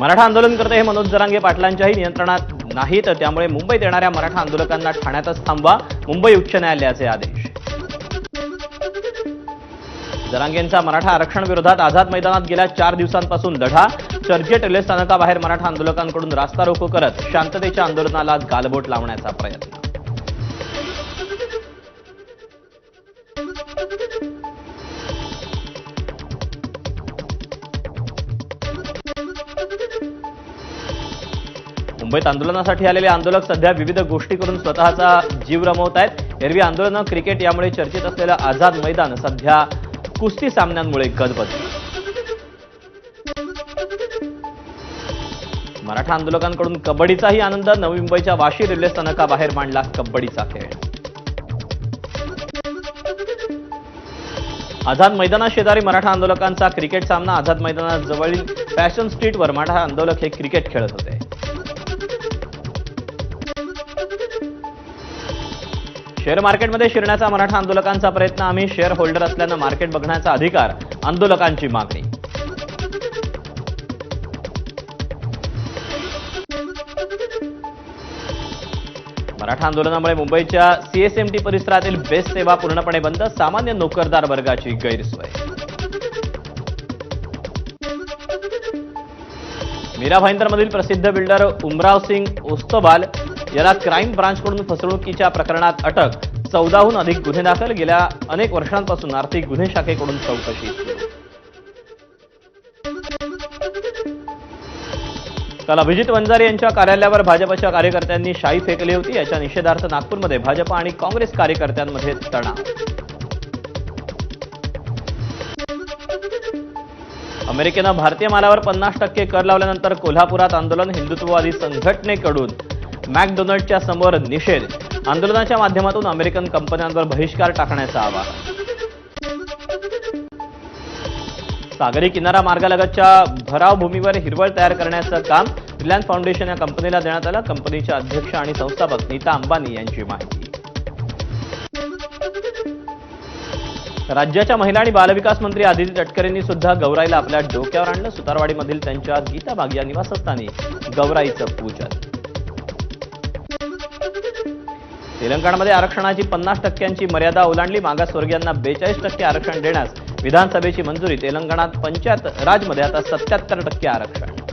मराठा आंदोलनकर्ते हे मनोज जरांगे पाटलांच्याही नियंत्रणात नाहीत. त्यामुळे मुंबईत येणाऱ्या मराठा आंदोलकांना ठाण्यातच थांबवा. मुंबई उच्च न्यायालयाचे आदेश. जरांगेंचा मराठा आरक्षण विरोधात आझाद मैदानात गेल्या चार दिवसांपासून लढा. चर्चेट रेल्वे स्थानकाबाहेर मराठा आंदोलकांकडून रास्ता रोको करत शांततेच्या आंदोलनाला गालबोट लावण्याचा प्रयत्न. मुंबईत आंदोलनासाठी आलेले आंदोलक सध्या विविध गोष्टी करून स्वतःचा जीव रमवत आहेत. एरवी आंदोलनं क्रिकेट यामुळे चर्चेत असलेलं आझाद मैदान सध्या कुस्ती सामन्यांमुळे गदबदलं मराठा आंदोलकांकडून कबड्डीचाही आनंद नवी मुंबईच्या वाशी रेल्वे स्थानकाबाहेर मांडला कबड्डीचा खेळ. आझाद मैदाना शेजारी मराठा आंदोलकांचा क्रिकेट सामना आझाद मैदानाजवळील फॅशन स्ट्रीटवर मराठा आंदोलक हे क्रिकेट खेळत होते. शेअर मार्केटमध्ये शिरण्याचा मराठा आंदोलकांचा प्रयत्न आम्ही शेअर होल्डर असल्यानं मार्केट बघण्याचा अधिकार आंदोलकांची मागणी. मराठा आंदोलनामुळे मुंबईच्या सीएसएमटी परिसरातील बेस्ट सेवा पूर्णपणे बंद सामान्य नोकरदार वर्गाची गैरसोय. मीरा भाईंदरमधील प्रसिद्ध बिल्डर उमराव सिंग ओस्तोबाल याला क्राईम ब्रांचकडून फसवणुकीच्या प्रकरणात अटक. चौदाहून अधिक गुन्हे दाखल गेल्या अनेक वर्षांपासून आर्थिक गुन्हे शाखेकडून चौकशी. काल अभिजित वंजारी यांच्या कार्यालयावर भाजपच्या कार्यकर्त्यांनी शाई फेकली होती. याच्या निषेधार्थ नागपूरमध्ये भाजप आणि काँग्रेस कार्यकर्त्यांमध्ये तणाव. अमेरिकेनं भारतीय मालावर पन्नास टक्के कर लावल्यानंतर कोल्हापुरात आंदोलन हिंदुत्ववादी संघटनेकडून. मॅकडोनल्डच्या समोर निषेध. आंदोलनाच्या माध्यमातून अमेरिकन कंपन्यांवर बहिष्कार टाकण्याचं आवाहन. सागरी किनारा मार्गालगतच्या भराव भूमीवर हिरवळ तयार करण्याचं काम रिलायन्स फाउंडेशन या कंपनीला देण्यात आलं. कंपनीच्या अध्यक्ष आणि संस्थापक नीता अंबानी यांची माहिती. राज्याच्या महिला आणि बालविकास मंत्री आदिती तटकरेंनी सुद्धा गौराईला आपल्या डोक्यावर आणलं. सुतारवाडीमधील त्यांच्या गीताबाग या निवासस्थानी गौराईचं पूजन. तेलंगणामध्ये आरक्षणाची पन्नास टक्क्यांची मर्यादा ओलांडली. मागासवर्गीयांना बेचाळीस टक्के आरक्षण देण्यास विधानसभेची मंजुरी. तेलंगणात पंचायत राजमध्ये आता सत्याहत्तर टक्के आरक्षण.